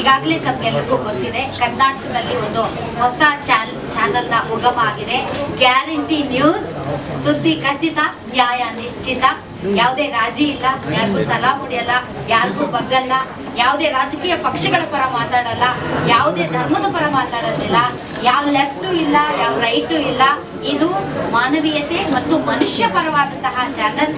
ಈಗಾಗಲೇ ತಮ್ಗೆಲ್ರಿಗೂ ಗೊತ್ತಿದೆ, ಕರ್ನಾಟಕದಲ್ಲಿ ಒಂದು ಹೊಸ ಚಾನ್, ಚಾನಲ್ನ ಉಗಮ ಆಗಿದೆ. ಗ್ಯಾರಂಟಿ ನ್ಯೂಸ್, ಸುದ್ದಿ ಖಚಿತ, ನ್ಯಾಯ ನಿಶ್ಚಿತ. ಯಾವುದೇ ರಾಜಿ ಇಲ್ಲ, ಯಾರಿಗೂ ಸಲಹಾ ಹೊಡೆಯಲ್ಲ, ಯಾರಿಗೂ ಬಗ್ಗಲ್ಲ, ಯಾವುದೇ ರಾಜಕೀಯ ಪಕ್ಷಗಳ ಪರ ಮಾತಾಡಲ್ಲ, ಯಾವುದೇ ಧರ್ಮದ ಪರ ಮಾತಾಡೋದಿಲ್ಲ. ಯಾವ ಲೆಫ್ಟು ಇಲ್ಲ, ಯಾವ ರೈಟು ಇಲ್ಲ. ಇದು ಮಾನವೀಯತೆ ಮತ್ತು ಮನುಷ್ಯ ಪರವಾದಂತಹ ಚಾನಲ್.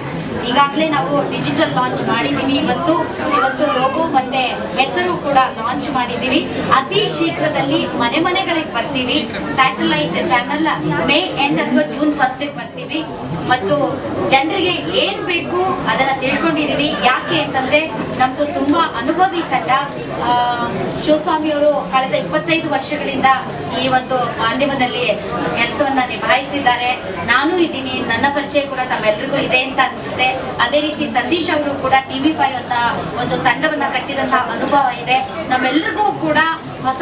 ಈಗಾಗಲೇ ನಾವು ಡಿಜಿಟಲ್ ಲಾಂಚ್ ಮಾಡಿದ್ದೀವಿ. ಇವತ್ತು ಇವತ್ತು ಲೋಗೋ ಮತ್ತೆ ಹೆಸರು ಕೂಡ ಲಾಂಚ್ ಮಾಡಿದ್ದೀವಿ. ಅತಿ ಶೀಘ್ರದಲ್ಲಿ ಮನೆ ಮನೆಗಳಿಗೆ ಬರ್ತೀವಿ. ಸ್ಯಾಟಲೈಟ್ ಚಾನಲ್ ಮೇ ಎಂಡ್ ಅಥವಾ ಜೂನ್ ಫಸ್ಟ್ ಬರ್ತೀವಿ. ಮತ್ತು ಜನರಿಗೆ ಏನ್ ಬೇಕು ಅದನ್ನ ತಿಳ್ಕೊಂಡಿದೀವಿ. ಯಾಕೆ ಅಂತಂದ್ರೆ ನಮ್ದು ತುಂಬಾ ಅನುಭವಿ ತಂಡ. ಶಿವಸ್ವಾಮಿಯವರು ಕಳೆದ ಇಪ್ಪತ್ತೈದು ವರ್ಷಗಳಿಂದ ಈ ಒಂದು ಮಾಧ್ಯಮದಲ್ಲಿ ಕೆಲಸವನ್ನ ನಿಭಾಯಿಸಿದ್ದಾರೆ. ನಾನು ಇದ್ದೀನಿ, ನನ್ನ ಪರಿಚಯ ಕೂಡ ತಮ್ಮೆಲ್ರಿಗೂ ಇದೆ ಅಂತ ಅನ್ಸುತ್ತೆ. ಅದೇ ರೀತಿ ಸತೀಶ್ ಅವರು ಕೂಡ ಟಿವಿ ಫೈವ್ ಅಂತ ಒಂದು ತಂಡವನ್ನ ಕಟ್ಟಿದಂತಹ ಅನುಭವ ಇದೆ. ನಮ್ಮೆಲ್ರಿಗೂ ಕೂಡ ಹೊಸ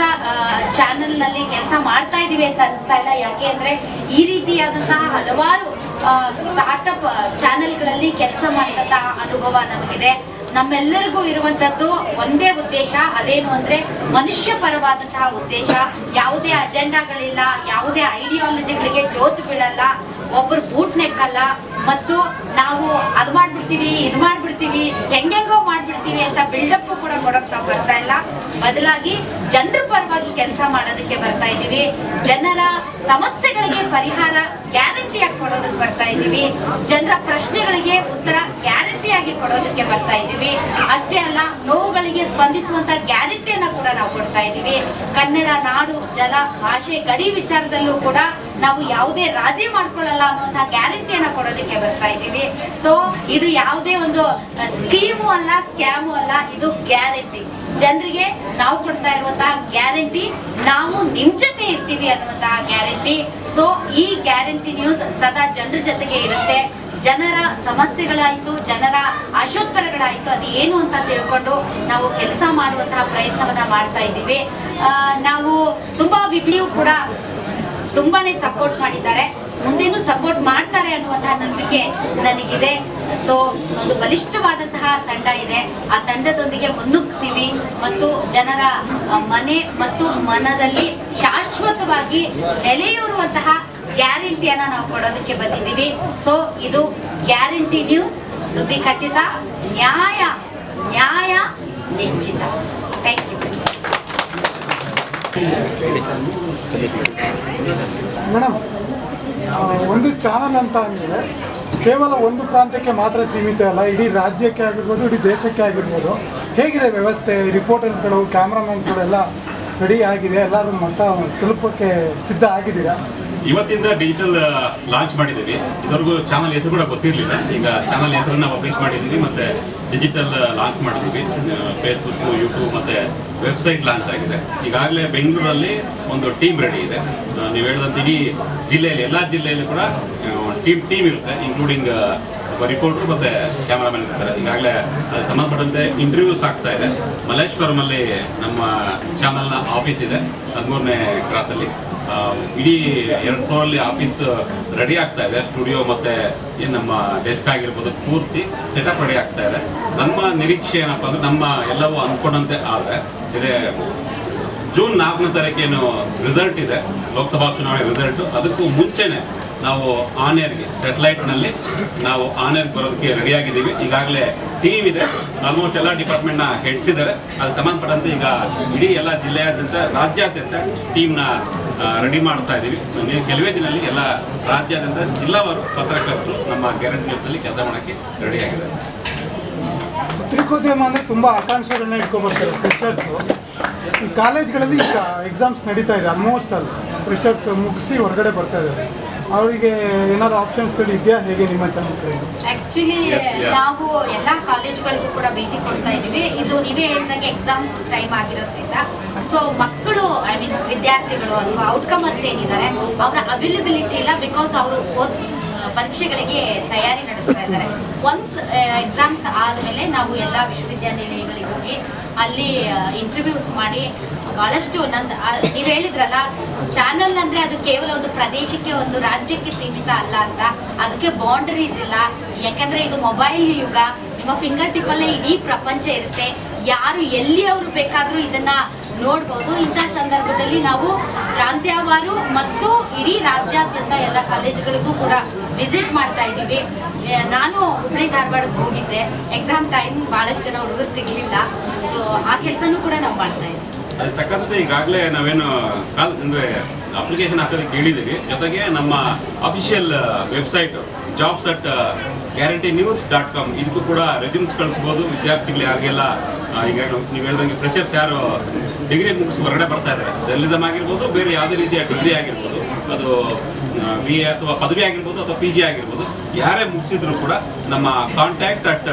ಚಾನೆಲ್ನಲ್ಲಿ ಕೆಲಸ ಮಾಡ್ತಾ ಇದೀವಿ ಅಂತ ಅನಿಸ್ತಾ ಇಲ್ಲ. ಯಾಕೆ ಅಂದ್ರೆ ಈ ರೀತಿಯಾದಂತಹ ಹಲವಾರು ಸ್ಟಾರ್ಟ್ಅಪ್ ಚಾನೆಲ್ಗಳಲ್ಲಿ ಕೆಲಸ ಮಾಡಿದಂತಹ ಅನುಭವ ನಮಗಿದೆ. ನಮ್ಮೆಲ್ಲರಿಗೂ ಇರುವಂತದ್ದು ಒಂದೇ ಉದ್ದೇಶ, ಅದೇನು ಅಂದ್ರೆ ಮನುಷ್ಯ ಪರವಾದಂತಹ ಉದ್ದೇಶ. ಯಾವುದೇ ಅಜೆಂಡಾಗಳಿಲ್ಲ ಯಾವುದೇ ಐಡಿಯಾಲಜಿಗಳಿಗೆ ಜೋತು ಬಿಡಲ್ಲ ಒಬ್ಬರು ಬೂಟ್ ನೆಕ್ಕಲ್ಲ ಮತ್ತು ನಾವು ಅದು ಮಾಡ್ಬಿಡ್ತೀವಿ, ಇದು ಮಾಡ್ಬಿಡ್ತೀವಿ, ಹೆಂಗೆಂಗೋ ಮಾಡ್ಬಿಡ್ತೀವಿ ಅಂತ ಬಿಲ್ಡಪ್ ಕೂಡ ಕೊಡಕ್ ನಾವು ಬರ್ತಾ ಇಲ್ಲ. ಬದಲಾಗಿ ಜನರ ಪರವಾಗಿ ಕೆಲಸ ಮಾಡೋದಕ್ಕೆ ಬರ್ತಾ ಇದ್ದೀವಿ ಜನರ ಸಮಸ್ಯೆಗಳಿಗೆ ಪರಿಹಾರ ಗ್ಯಾರಂಟಿಯಾಗಿ ಕೊಡೋದಕ್ಕೆ ಬರ್ತಾ ಇದ್ದೀವಿ ಜನರ ಪ್ರಶ್ನೆಗಳಿಗೆ ಉತ್ತರ ಗ್ಯಾರಂಟಿಯಾಗಿ ಕೊಡೋದಕ್ಕೆ ಬರ್ತಾ ಇದ್ದೀವಿ ಅಷ್ಟೇ ಅಲ್ಲ, ನೋವುಗಳಿಗೆ ಸ್ಪಂದಿಸುವಂತ ಗ್ಯಾರಂಟಿಯನ್ನ ಕೂಡ ನಾವು ಕೊಡ್ತಾ ಇದ್ದೀವಿ ಕನ್ನಡ, ನಾಡು, ಜಲ, ಭಾಷೆ ಗಡಿ ವಿಚಾರದಲ್ಲೂ ಕೂಡ ನಾವು ಯಾವುದೇ ರಾಜಿ ಮಾಡ್ಕೊಳ್ಳಲ್ಲ ಅನ್ನುವಂತಹ ಗ್ಯಾರಂಟಿಯನ್ನ ಕೊಡೋದಕ್ಕೆ ಬರ್ತಾ ಇದ್ದೀವಿ. ಸೊ ಇದು ಯಾವುದೇ ಒಂದು ಸ್ಕೀಮು ಅಲ್ಲ ಸ್ಕ್ಯಾಮು ಅಲ್ಲ, ಇದು ಗ್ಯಾರಂಟಿ ಜನರಿಗೆ ನಾವು ಕೊಡ್ತಾ ಇರುವಂತಹ ಗ್ಯಾರಂಟಿ ನಾವು ನಿಮ್ ಜೊತೆ ಇರ್ತೀವಿ ಅನ್ನುವಂತಹ ಗ್ಯಾರಂಟಿ ಸೊ ಈ ಗ್ಯಾರಂಟಿ ನ್ಯೂಸ್ ಸದಾ ಜನರ ಜೊತೆಗೆ ಇರುತ್ತೆ. ಜನರ ಸಮಸ್ಯೆಗಳಾಯಿತು, ಜನರ ಆಶೋತ್ತರಗಳಾಯ್ತು ಅದು ಏನು ಅಂತ ತಿಳ್ಕೊಂಡು ನಾವು ಕೆಲಸ ಮಾಡುವಂತಹ ಪ್ರಯತ್ನವನ್ನ ಮಾಡ್ತಾ ಇದ್ದೀವಿ. ನಾವು ತುಂಬಾ ವಿಭಿಯೂ ಕೂಡ ತುಂಬಾನೇ ಸಪೋರ್ಟ್ ಮಾಡಿದ್ದಾರೆ. ಮುಂದೇನು ಸಪೋರ್ಟ್ ಮಾಡ್ತಾರೆ ಅನ್ನುವಂತಹ ನಂಬಿಕೆ ನನಗಿದೆ. ಸೊ ಒಂದು ಬಲಿಷ್ಠವಾದಂತಹ ತಂಡ ಇದೆ. ಆ ತಂಡದೊಂದಿಗೆ ಮುನ್ನುಗ್ತೀವಿ ಮತ್ತು ಜನರ ಮನೆ ಮತ್ತು ಮನದಲ್ಲಿ ಶಾಶ್ವತವಾಗಿ ನೆಲೆಯೂರುವಂತಹ ಗ್ಯಾರಂಟಿಯನ್ನ ನಾವು ಕೊಡೋದಕ್ಕೆ ಬಂದಿದ್ದೀವಿ. ಸೊ ಇದು ಗ್ಯಾರಂಟಿ ನ್ಯೂಸ್. ಸುದ್ದಿ ಖಚಿತ, ನ್ಯಾಯ ನ್ಯಾಯ ನಿಶ್ಚಿತ. ಥ್ಯಾಂಕ್ ಯು ಮೇಡಮ್ ಒಂದು ಚಾನಲ್ ಅಂತ ಅಂದರೆ ಕೇವಲ ಒಂದು ಪ್ರಾಂತ್ಯಕ್ಕೆ ಮಾತ್ರ ಸೀಮಿತ ಅಲ್ಲ, ಇಡೀ ರಾಜ್ಯಕ್ಕೆ ಆಗಿರ್ಬೋದು, ಇಡೀ ದೇಶಕ್ಕೆ ಆಗಿರ್ಬೋದು. ಹೇಗಿದೆ ವ್ಯವಸ್ಥೆ ರಿಪೋರ್ಟರ್ಸ್ಗಳು ಕ್ಯಾಮ್ರಾಮನ್ಸ್ಗಳೆಲ್ಲ ರೆಡಿ ಆಗಿದೆ ಎಲ್ಲರೂ ಮಟ್ಟ ತಲುಪೋಕ್ಕೆ ಸಿದ್ಧ ಆಗಿದ್ದೀರಾ? ಇವತ್ತಿಂದ ಡಿಜಿಟಲ್ ಲಾಂಚ್ ಮಾಡಿದ್ದೀವಿ. ಇದುವರೆಗೂ ಚಾನಲ್ ಹೆಸರು ಕೂಡ ಗೊತ್ತಿರಲಿಲ್ಲ. ಈಗ ಚಾನಲ್ ಹೆಸರನ್ನ ಪಬ್ಲಿಷ್ ಮಾಡಿದ್ದೀವಿ, ಮತ್ತೆ ಡಿಜಿಟಲ್ ಲಾಂಚ್ ಮಾಡಿದ್ವಿ. ಫೇಸ್ಬುಕ್ ಯೂಟ್ಯೂಬ್ ಮತ್ತೆ ವೆಬ್ಸೈಟ್ ಲಾಂಚ್ ಆಗಿದೆ. ಈಗಾಗಲೇ ಬೆಂಗಳೂರಲ್ಲಿ ಒಂದು ಟೀಮ್ ರೆಡಿ ಇದೆ. ನೀವು ಹೇಳಿದಂತೆ ಇಡೀ ಜಿಲ್ಲೆಯಲ್ಲಿ, ಎಲ್ಲ ಜಿಲ್ಲೆಯಲ್ಲಿ ಕೂಡ ಟೀಮ್ ಟೀಮ್ ಇರುತ್ತೆ ಇನ್ಕ್ಲೂಡಿಂಗ್ ರಿಪೋರ್ಟರ್ ಮತ್ತೆ ಕ್ಯಾಮ್ರಾಮನ್ ಇರ್ತಾರೆ. ಈಗಾಗಲೇ ಅದಕ್ಕೆ ಸಂಬಂಧಪಟ್ಟಂತೆ ಇಂಟರ್ವ್ಯೂಸ್ ಆಗ್ತಾ ಇದೆ. ಮಲ್ಲೇಶ್ವರಮಲ್ಲಿ ನಮ್ಮ ಚಾನಲ್ನ ಆಫೀಸ್ ಇದೆ, ಹದಿಮೂರನೇ ಕ್ರಾಸಲ್ಲಿ ಇಡೀ ಎರಡು ಫ್ಲೋರಲ್ಲಿ ಆಫೀಸ್ ರೆಡಿ ಆಗ್ತಾ ಇದೆ. ಸ್ಟುಡಿಯೋ ಮತ್ತೆ ಏನು ನಮ್ಮ ಡೆಸ್ಕ್ ಆಗಿರ್ಬೋದು ಪೂರ್ತಿ ಸೆಟಪ್ ರೆಡಿ ಆಗ್ತಾ ಇದೆ. ನಮ್ಮ ನಿರೀಕ್ಷೆ ಏನಪ್ಪ ಅಂದ್ರೆ ನಮ್ಮ ಎಲ್ಲವೂ ಅಂದ್ಕೊಂಡಂತೆ ಆದರೆ ಇದೇ. ಜೂನ್ ನಾಲ್ಕನೇ ತಾರೀಕೇನು ರಿಸಲ್ಟ್ ಇದೆ. ಲೋಕಸಭಾ ಚುನಾವಣೆ ರಿಸಲ್ಟ್ ಅದಕ್ಕೂ ಮುಂಚೆನೆ ನಾವು ಆನೇರ್ಗೆ ಸ್ಯಾಟಲೈಟ್ನಲ್ಲಿ ನಾವು ಆನೇರ್ಗೆ ಬರೋದಕ್ಕೆ ರೆಡಿ ಆಗಿದ್ದೀವಿ. ಈಗಾಗಲೇ ಟೀಮ್ ಇದೆ. ಆಲ್ಮೋಸ್ಟ್ ಎಲ್ಲ ಡಿಪಾರ್ಟ್ಮೆಂಟ್ನ ಹೆಡ್ಸ್ ಇದ್ದಾರೆ. ಅದಕ್ಕೆ ಸಂಬಂಧಪಟ್ಟಂತೆ ಈಗ ಇಡೀ ಎಲ್ಲ ಜಿಲ್ಲೆಯಾದ್ಯಂತ, ರಾಜ್ಯಾದ್ಯಂತ ಟೀಮ್ನ ರೆಡಿ ಮಾಡ್ತಾ ಇದ್ದೀವಿ. ಕೆಲವೇ ದಿನದಲ್ಲಿ ಎಲ್ಲ ರಾಜ್ಯಾದ್ಯಂತ ಜಿಲ್ಲಾವಾರು ಪತ್ರಕರ್ತರು ನಮ್ಮ ಗ್ಯಾರಂಟಿ ನ್ಯೂಸ್ನಲ್ಲಿ ಕೆಲಸ ಮಾಡೋಕ್ಕೆ ರೆಡಿ ಆಗಿದೆ ಪತ್ರಿಕೋದ್ಯಮ ಅಂದರೆ ತುಂಬ ಆಕಾಂಕ್ಷೆಗಳನ್ನ ಇಟ್ಕೊಬರ್ತಾರೆ ಫ್ರೆಷರ್ಸು ಈ ಕಾಲೇಜ್ಗಳಲ್ಲಿ ಈಗ ಎಕ್ಸಾಮ್ಸ್ ನಡೀತಾ ಇದೆ ಆಲ್ಮೋಸ್ಟ್ ಅಲ್ಲಿ. ಫ್ರೆಷರ್ಸ್ ಮುಗಿಸಿ ಹೊರಗಡೆ ಬರ್ತಾ ಇದ್ದಾರೆ. ಅವರಿಗೆ ಏನಾದ್ರು ಆಪ್ಷನ್ಸ್ಗಳು ಇದೆಯಾ? ಹೇಗೆ ನಿಮ್ಮ ಚಾನಲ್ ಆಕ್ಚುಲಿ ನಾವು ಎಲ್ಲಾ ಕಾಲೇಜುಗಳಿಗೂ ಕೂಡ ಭೇಟಿ ಕೊಡ್ತಾ ಇದೀವಿ ಇದು ನೀವೇ ಹೇಳಿದಂಗೆ ಎಕ್ಸಾಮ್ಸ್ ಟೈಮ್ ಆಗಿರೋದ್ರಿಂದ. ಸೊ ಮಕ್ಕಳು ಐ ಮೀನ್ ವಿದ್ಯಾರ್ಥಿಗಳು ಅಥವಾ ಔಟ್ಕಮರ್ಸ್ ಏನಿದ್ದಾರೆ ಅವರ ಅವೈಲಬಿಲಿಟಿ ಇಲ್ಲ ಬಿಕಾಸ್ ಅವರು ಓದ್ ಪರೀಕ್ಷೆಗಳಿಗೆ ತಯಾರಿ ನಡೆಸ್ತಾ ಇದ್ದಾರೆ. ಒನ್ಸ್ ಎಕ್ಸಾಮ್ಸ್ ಆದಮೇಲೆ ನಾವು ಎಲ್ಲ ವಿಶ್ವವಿದ್ಯಾನಿಲಯಗಳಿಗೆ ಹೋಗಿ ಅಲ್ಲಿ ಇಂಟರ್ವ್ಯೂಸ್ ಮಾಡಿ ಬಹಳಷ್ಟು ನಂದು ನೀವು ಹೇಳಿದ್ರಲ್ಲ ಚಾನಲ್ ಅಂದ್ರೆ ಅದು ಕೇವಲ ಒಂದು ಪ್ರದೇಶಕ್ಕೆ, ಒಂದು ರಾಜ್ಯಕ್ಕೆ ಸೀಮಿತ ಅಲ್ಲ ಅಂತ. ಅದಕ್ಕೆ ಬೌಂಡರೀಸ್ ಇಲ್ಲ. ಯಾಕಂದ್ರೆ ಇದು ಮೊಬೈಲ್ ಯುಗ. ನಿಮ್ಮ ಫಿಂಗರ್ ಟಿಪ್ ಅಲ್ಲೇ ಇಡೀ ಪ್ರಪಂಚ ಇರುತ್ತೆ. ಯಾರು ಎಲ್ಲಿ ಅವರು ಬೇಕಾದರೂ ಇದನ್ನ ನೋಡ್ಬೋದು. ಇಂಥ ಸಂದರ್ಭದಲ್ಲಿ ನಾವು ಪ್ರಾಂತ್ಯವಾರು ಮತ್ತು ಇಡೀ ರಾಜ್ಯಾದ್ಯಂತ ಎಲ್ಲ ಕಾಲೇಜುಗಳಿಗೂ ಕೂಡ ವಿಸಿಟ್ ಮಾಡ್ತಾ ಇದ್ದೀವಿ. ನಾನು ಹುಬ್ಬಳ್ಳಿ ಧಾರವಾಡಕ್ಕೆ ಹೋಗಿದ್ದೆ. ಎಕ್ಸಾಮ್ ಟೈಮ್ ಭಾಳಷ್ಟು ಜನ ಹುಡುಗರು ಸಿಗಲಿಲ್ಲ. ಸೊ ಆ ಕೆಲಸನೂ ಕೂಡ ನಾವು ಮಾಡ್ತಾ ಇದ್ದೀವಿ. ಅದ್ರ ತಕ್ಕಂತೆ ಈಗಾಗಲೇ ನಾವೇನು ಕಾಲ್ ಅಂದರೆ ಅಪ್ಲಿಕೇಶನ್ ಹಾಕೋದಕ್ಕೆ ಹೇಳಿದ್ದೀವಿ. ಜೊತೆಗೆ ನಮ್ಮ official website jobs at Guarantee News dot com ಇದಕ್ಕೂ ಕೂಡ ರೆಸ್ಯೂಮ್ಸ್ ಕಳಿಸ್ಬೋದು. ವಿದ್ಯಾರ್ಥಿಗಳು ಯಾರಿಗೆಲ್ಲ ಈಗ ನೀವು ಹೇಳ್ದಂಗೆ ಫ್ರೆಷರ್ಸ್ ಯಾರು ಡಿಗ್ರಿ ಮುಗಿಸಿ ಹೊರಗಡೆ ಬರ್ತಾ ಇದ್ದಾರೆ. ಜರ್ನಲಿಸಮ್ ಆಗಿರ್ಬೋದು, ಬೇರೆ ಯಾವುದೇ ರೀತಿಯ ಡಿಗ್ರಿ ಆಗಿರ್ಬೋದು. ಅದು ಬಿ ಎ ಅಥವಾ ಪದವಿ ಆಗಿರ್ಬೋದು ಅಥವಾ ಪಿ ಜಿ ಆಗಿರ್ಬೋದು. ಯಾರೇ ಮುಗಿಸಿದ್ರು ಕೂಡ ನಮ್ಮ contact at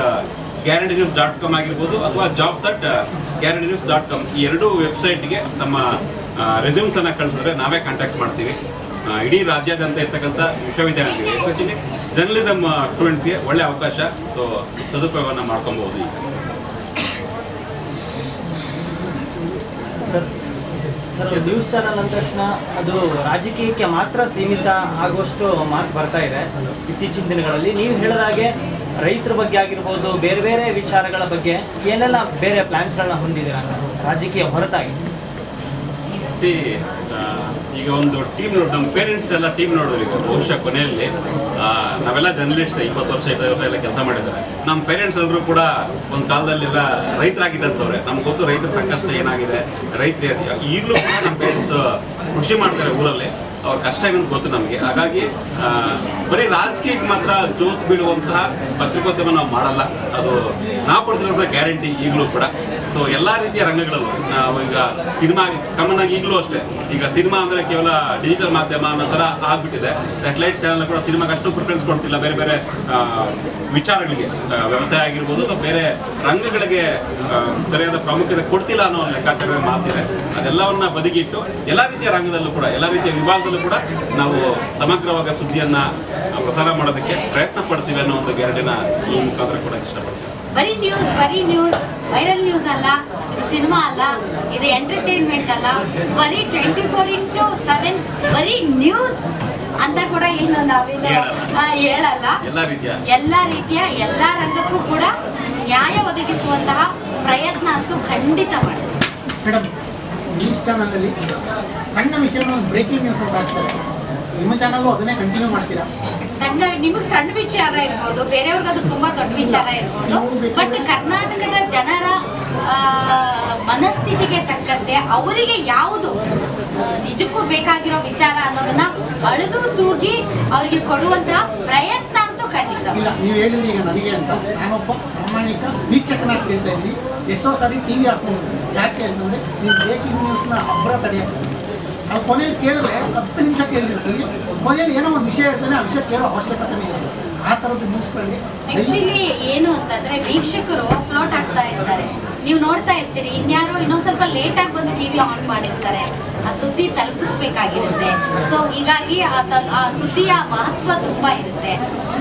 Guarantee News dot com ಆಗಿರ್ಬೋದು ಅಥವಾ jobs at Guarantee News dot com ಈ ಎರಡೂ ವೆಬ್ಸೈಟ್ಗೆ ನಮ್ಮ ರೆಸ್ಯೂಮ್ಸನ್ನು ಅನ್ನ ಕಳಿಸಿದ್ರೆ ನಾವೇ ಕಾಂಟ್ಯಾಕ್ಟ್ ಮಾಡ್ತೀವಿ. ಇಡೀ ರಾಜ್ಯಾದ್ಯಂತ ಇರ್ತಕ್ಕಂಥ ವಿಶ್ವವಿದ್ಯಾಲಯಗಳಿಗೆ ಎಸ್ಪೆಷಲಿ ಜರ್ನಲಿಸಮ್ ಸ್ಟೂಡೆಂಟ್ಸ್ಗೆ ಒಳ್ಳೆ ಅವಕಾಶ. ಸೊ ಸದುಪಯೋಗವನ್ನು ಮಾಡ್ಕೊಬಹುದು ಈಗ. ನ್ಯೂಸ್ ಚಾನಲ್ ಅಂದ ತಕ್ಷಣ ಅದು ರಾಜಕೀಯಕ್ಕೆ ಮಾತ್ರ ಸೀಮಿತ ಆಗುವಷ್ಟು ಮಾತು ಬರ್ತಾ ಇದೆ. ಇತ್ತೀಚಿನ ದಿನಗಳಲ್ಲಿ ನೀವು ಹೇಳಿದಾಗೆ ರೈತರ ಬಗ್ಗೆ ಆಗಿರ್ಬೋದು, ಬೇರೆ ಬೇರೆ ವಿಚಾರಗಳ ಬಗ್ಗೆ ಏನೆಲ್ಲ ಬೇರೆ ಪ್ಲ್ಯಾನ್ಸ್ಗಳನ್ನ ಹೊಂದಿದ್ದೀರಾ ರಾಜಕೀಯ ಹೊರತಾಗಿ? ಸಿ ಈಗ ಒಂದು ಟೀಮ್ ನೋಡಿ ನಮ್ಮ ಪೇರೆಂಟ್ಸ್ ಎಲ್ಲ ಟೀಮ್ ನೋಡಿದ್ರು ಈಗ ಬಹುಶಃ ಕೊನೆಯಲ್ಲಿ. ನಾವೆಲ್ಲ ಜರ್ನಲಿಸ್ಟ್ ಇಪ್ಪತ್ತು ವರ್ಷ ಇಪ್ಪತ್ತು ವರ್ಷ ಎಲ್ಲ ಕೆಲಸ ಮಾಡಿದ್ದಾರೆ. ನಮ್ಮ ಪೇರೆಂಟ್ಸ್ ಎಲ್ಲರೂ ಕೂಡ ಒಂದು ಕಾಲದಲ್ಲೆಲ್ಲ ರೈತರಾಗಿದ್ದಂಥವ್ರೆ. ನಮ್ಗೆ ಗೊತ್ತು ರೈತರ ಸಂಕಷ್ಟ ಏನಾಗಿದೆ, ರೈತರು ಈಗಲೂ ಕೂಡ ನಮ್ಮ ಪೇರೆಂಟ್ಸ್ ಕೃಷಿ ಮಾಡ್ತಾರೆ ಊರಲ್ಲಿ. ಅವ್ರ ಕಷ್ಟ ಏನು ಗೊತ್ತು ನಮಗೆ. ಹಾಗಾಗಿ ಬರೀ ರಾಜಕೀಯಕ್ಕೆ ಮಾತ್ರ ಜೋತ್ ಬೀಳುವಂತಹ ಪತ್ರಿಕೋದ್ಯಮ ನಾವು ಮಾಡಲ್ಲ. ಅದು ನಾವು ಕೊಡ್ತಿರೋ ಗ್ಯಾರಂಟಿ ಈಗಲೂ ಕೂಡ. ಸೊ ಎಲ್ಲ ರೀತಿಯ ರಂಗಗಳಲ್ಲೂ ನಾವು ಈಗ ಸಿನಿಮಾ ಕಾಮನ್ ಈಗಲೂ ಅಷ್ಟೇ. ಈಗ ಸಿನಿಮಾ ಅಂದರೆ ಕೇವಲ ಡಿಜಿಟಲ್ ಮಾಧ್ಯಮ ಅನ್ನೋ ಥರ ಆಗಿಬಿಟ್ಟಿದೆ. ಸ್ಯಾಟಲೈಟ್ ಚಾನಲ್ ಕೂಡ ಸಿನಿಮಾಗೆ ಅಷ್ಟು ಪ್ರಿಫರೆನ್ಸ್ ಕೊಡ್ತಿಲ್ಲ. ಬೇರೆ ಬೇರೆ ವಿಚಾರಗಳಿಗೆ. ವ್ಯವಸಾಯ ಆಗಿರ್ಬೋದು ಅಥವಾ ಬೇರೆ ರಂಗಗಳಿಗೆ ಸರಿಯಾದ ಪ್ರಾಮುಖ್ಯತೆ ಕೊಡ್ತಿಲ್ಲ ಅನ್ನೋ ಲೆಕ್ಕಾಚಾರದ ಮಾತಿದೆ. ಅದೆಲ್ಲವನ್ನ ಬದಿಗಿಟ್ಟು ಎಲ್ಲ ರೀತಿಯ ರಂಗದಲ್ಲೂ ಕೂಡ, ಎಲ್ಲ ರೀತಿಯ ವಿಭಾಗದಲ್ಲೂ ಕೂಡ ನಾವು ಸಮಗ್ರವಾದ ಸುದ್ದಿಯನ್ನು ಪ್ರಸಾರ ಮಾಡೋದಕ್ಕೆ ಪ್ರಯತ್ನ ಪಡ್ತೀವಿ ಅನ್ನೋ ಒಂದು ಗ್ಯಾರಂಟಿನ ಈ ಮುಖಾಂತರ ಕೂಡ ಇಷ್ಟಪಡ್ತೀನಿ. ಬರೀ ನ್ಯೂಸ್ ಬರೀ ನ್ಯೂಸ್ ವೈರಲ್ ನ್ಯೂಸ್ ಅಲ್ಲ ಇದು ಸಿನಿಮಾ ಅಲ್ಲ ಇದು ಎಂಟರ್ಟೈನ್ಮೆಂಟ್ ಅಲ್ಲ ಬರೀ ಟ್ವೆಂಟಿ ಫೋರ್ ಇಂಟು ಸೆವೆನ್ ಬರೀ ನ್ಯೂಸ್ ಅಂತ ಕೂಡ ಏನು ನಾವೇನು ಹೇಳಲ್ಲ. ಹೇಳಲ್ಲ. ಎಲ್ಲ ರೀತಿಯ. ಎಲ್ಲ ರೀತಿಯ ಎಲ್ಲ ರಂಗಕ್ಕೂ ಕೂಡ ನ್ಯಾಯ ಒದಗಿಸುವಂತಹ ಪ್ರಯತ್ನ ಅಂತೂ ಖಂಡಿತ ಮಾಡ್ತೀವಿ. ಮೇಡಮ್ ನ್ಯೂಸ್ ಚಾನಲಲ್ಲಿ ಸಣ್ಣ ವಿಷಯವನ್ನು ಬ್ರೇಕಿಂಗ್ ನ್ಯೂಸ್ ಅಂತ ಹಾಕ್ತಾರೆ. ನಿಮ್ಮ ಚಾನಲ್ ಅದನ್ನೇ ಕಂಟಿನ್ಯೂ ಮಾಡ್ತೀರಾ? ಸಣ್ಣ ನಿಮಗೆ ಸಣ್ಣ ವಿಚಾರ ಇರ್ಬೋದು ಬೇರೆಯವ್ರಿಗೆ ಅದು ತುಂಬಾ ದೊಡ್ಡ ವಿಚಾರ ಇರ್ಬೋದು ಬಟ್ ಕರ್ನಾಟಕದ ಜನರ ಮನಸ್ಥಿತಿಗೆ ತಕ್ಕಂತೆ ಅವರಿಗೆ ಯಾವುದು ನಿಜಕ್ಕೂ ಬೇಕಾಗಿರೋ ವಿಚಾರ ಅನ್ನೋದನ್ನ ಅಳೆದು ತೂಗಿ ಅವರಿಗೆ ಕೊಡುವಂತ ಪ್ರಯತ್ನ ಅಂತೂ ಖಂಡಿತ. ಇಲ್ಲ ನೀವು ಹೇಳಿದ್ರಿ ಈಗ ನನಗೆ ಅಂತ. ನಾನೊಬ್ಬ ಪ್ರಾಮಾಣಿಕ ವೀಕ್ಷಕನಾಗಿ ಕೇಳ್ತಾ ಇದ್ವಿ ಎಷ್ಟೋ ಸಾರಿ ಟಿ ವಿ ಹಾಕೊಂಡು ಯಾಕೆ ಅಂತಂದ್ರೆ ನೀವು ಬ್ರೇಕಿಂಗ್ನ ಅಬ್ಬರ ತಡೆಯೋಕ್ಕೆ ಅದು ಕೊನೆಯಲ್ಲಿ ಕೇಳಿದ್ರೆ ಹತ್ತು ನಿಮಿಷ ಕೇಳಿರ್ತೀವಿ. ಕೊನೆಯಲ್ಲಿ ಏನೋ ಒಂದು ವಿಷಯ ಹೇಳ್ತಾನೆ, ಆ ವಿಷಯ ಕೇಳೋ ಅವಶ್ಯಕತೆ ಇಲ್ಲ. ಆ ಥರದ ನ್ಯೂಸ್ಗಳಿಗೆ ಆಕ್ಚುಲಿ ಏನು ಅಂತಂದ್ರೆ ವೀಕ್ಷಕರು ಫ್ಲೋಟ್ ಆಗ್ತಾ ಇರ್ತಾರೆ. ನೀವು ನೋಡ್ತಾ ಇರ್ತೀರಿ, ಇನ್ಯಾರೋ ಇನ್ನೊಂದು ಸ್ವಲ್ಪ ಲೇಟ್ ಆಗಿ ಬಂದು ಟಿವಿ ಆನ್ ಮಾಡಿರ್ತಾರೆ. ಆ ಸುದ್ದಿ ತಲುಪಿಸ್ಬೇಕಾಗಿರುತ್ತೆ. ಸೊ ಹೀಗಾಗಿ ಆ ಆ ಸುದ್ದಿಯ ಮಹತ್ವ ತುಂಬಾ ಇರುತ್ತೆ.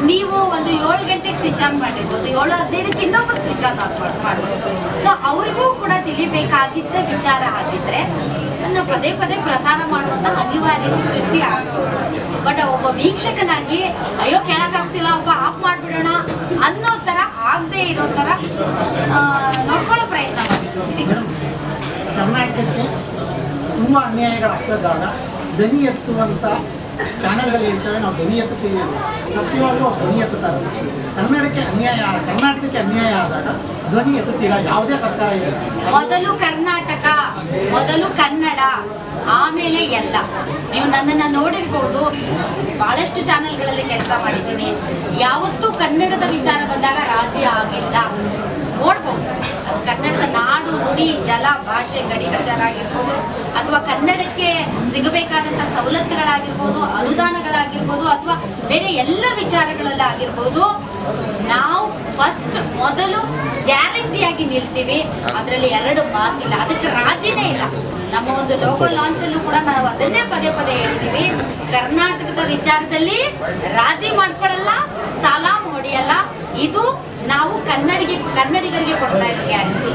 ನೀವು ಒಂದು ಏಳು ಗಂಟೆಗೆ ಸ್ವಿಚ್ ಆನ್ ಮಾಡಿರ್ಬೋದು, ಏಳು ಹದಿನೈದಕ್ಕೆ ಇನ್ನೊಬ್ಬರು ಸ್ವಿಚ್ ಆನ್ ಮಾಡ್ಬೋದು. ಸೊ ಅವ್ರಿಗೂ ಕೂಡ ತಿಳಿಬೇಕಾಗಿದ್ದ ವಿಚಾರ ಆಗಿದ್ರೆ ಅದನ್ನ ಪದೇ ಪದೇ ಪ್ರಸಾರ ಮಾಡುವಂತ ಅನಿವಾರ್ಯತೆ ಸೃಷ್ಟಿ ಆಗ್ಬೋದು. ಬಟ್ ಒಬ್ಬ ವೀಕ್ಷಕನಾಗಿ ಅಯ್ಯೋ ಕೇಳೋಕ್ಕಾಗ್ತಿಲ್ಲ ಒಬ್ಬ ಆಫ್ ಮಾಡ್ಬಿಡೋಣ ಅನ್ನೋ ತರ ಆಗದೆ ಇರೋ ತರ ನೋಡ್ಕೊಳ್ಳೋ ಪ್ರಯತ್ನ ಮಾಡ್ತೀವಿ ಕರ್ನಾಟಕಕ್ಕೆ ತುಂಬ ಅನ್ಯಾಯಗಳಾಗ್ತದಾಗ ಧ್ವನಿ ಎತ್ತುವಂಥ ಚಾನೆಲ್ಗಳು ಇರ್ತವೆ ನಾವು ಧ್ವನಿ ಎತ್ತುತ್ತೀವಿ ಅಂತ. ಸತ್ಯವಾಗ್ಲೂ ಧ್ವನಿ ಎತ್ತುತ್ತಾರೆ ಕನ್ನಡಕ್ಕೆ ಅನ್ಯಾಯ ಕರ್ನಾಟಕಕ್ಕೆ ಅನ್ಯಾಯ ಆದಾಗ ಧ್ವನಿ ಎತ್ತುತ್ತೀರಾ? ಯಾವುದೇ ಸರ್ಕಾರ ಇದೆ ಮೊದಲು ಕರ್ನಾಟಕ. ಮೊದಲು ಕನ್ನಡ, ಆಮೇಲೆ ಎಲ್ಲ. ನೀವು ನನ್ನನ್ನು ನೋಡಿರ್ಬೋದು. ಬಹಳಷ್ಟು ಚಾನೆಲ್ಗಳಲ್ಲಿ ಕೆಲಸ ಮಾಡಿದ್ದೀನಿ. ಯಾವತ್ತೂ ಕನ್ನಡದ ವಿಚಾರ ಬಂದಾಗ ರಾಜಿ ಆಗಿಲ್ಲ. ನೋಡ್ಬೋದು. ಅದು ಕನ್ನಡದ ನಾಡು, ನುಡಿ, ಜಲ, ಭಾಷೆ, ಗಡಿ ವಿಚಾರ ಆಗಿರ್ಬೋದು, ಅಥವಾ ಕನ್ನಡಕ್ಕೆ ಸಿಗಬೇಕಾದಂಥ ಸವಲತ್ತುಗಳಾಗಿರ್ಬೋದು, ಅನುದಾನಗಳಾಗಿರ್ಬೋದು, ಅಥವಾ ಬೇರೆ ಎಲ್ಲ ವಿಚಾರಗಳಲ್ಲಿ ಆಗಿರ್ಬೋದು ನಾವು ಫಸ್ಟ್ ಮೊದಲು ಗ್ಯಾರಂಟಿಯಾಗಿ ನಿಲ್ತೀವಿ. ಅದರಲ್ಲಿ ಎರಡು ಮಾತಿಲ್ಲ ಅದಕ್ಕೆ ರಾಜಿನೇ ಇಲ್ಲ. ನಮ್ಮ ಒಂದು ಲೋಗೋ ಲಾಂಚಲ್ಲೂ ಕೂಡ ನಾವು ಅದನ್ನೇ ಪದೇ ಪದೇ ಹೇಳ್ತೀವಿ. ಕರ್ನಾಟಕದ ವಿಚಾರದಲ್ಲಿ ರಾಜಿ ಮಾಡ್ಕೊಳ್ಳಲ್ಲ, ಸಲಾಂ ಹೊಡೆಯಲ್ಲ. ಇದು ನಾವು ಕನ್ನಡಿಗೆ, ಕನ್ನಡಿಗರಿಗೆ ಕೊಡ್ತಾ ಇರೋ ಗ್ಯಾರಂಟಿ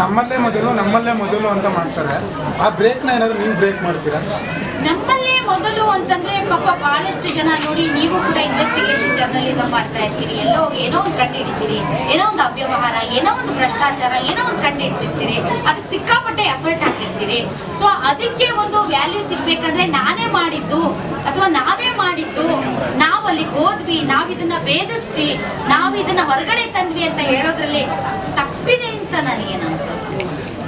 ನಮ್ಮಲ್ಲೇ ಮೊದಲು ನಮ್ಮಲ್ಲೇ ಮೊದಲು ಅಂತ ಮಾಡ್ತಾರೆ. ಆ ಬ್ರೇಕ್ನ ಏನಾದ್ರು ನೀವು ಬ್ರೇಕ್ ಮಾಡ್ತೀರಾ? ನಮ್ಮಲ್ಲೇ ಮೊದಲು ಅಂತಂದ್ರೆ ಪಾಪ ಬಹಳಷ್ಟು ಜನ ನೋಡಿ ನೀವು ಕೂಡ ಇನ್ವೆಸ್ಟಿಗೇಷನ್ ಜರ್ನಲಿಸಂ ಮಾಡ್ತಾ ಇರ್ತೀರಿ. ಎಲ್ಲೋ ಏನೋ ಒಂದು ಕಂಡು ಹಿಡಿತೀರಿ ಏನೋ ಒಂದು ಅವ್ಯವಹಾರ, ಏನೋ ಒಂದು ಭ್ರಷ್ಟಾಚಾರ, ಏನೋ ಒಂದು ಕಂಡು ಹಿಡ್ತಿರ್ತೀರಿ ಅದಕ್ಕೆ ಸಿಕ್ಕಾಪಟ್ಟೆ ಎಫರ್ಟ್ ಹಾಕಿರ್ತೀರಿ. ಸೊ ಅದಕ್ಕೆ ಒಂದು ವ್ಯಾಲ್ಯೂ ಸಿಗ್ಬೇಕಂದ್ರೆ ನಾನೇ ಮಾಡಿದ್ದು ಅಥವಾ ನಾವೇ ಮಾಡಿದ್ದು. ನಾವು ಅಲ್ಲಿ ಹೋದ್ವಿ ನಾವು ಇದನ್ನ ಭೇದಿಸ್ತೀವಿ ನಾವು ಇದನ್ನ ಹೊರಗಡೆ ತಂದ್ವಿ ಅಂತ ಹೇಳೋದ್ರಲ್ಲಿ ತಪ್ಪಿದೆ ಅಂತ ನನಗೇನು ಅನ್ಸುತ್ತೆ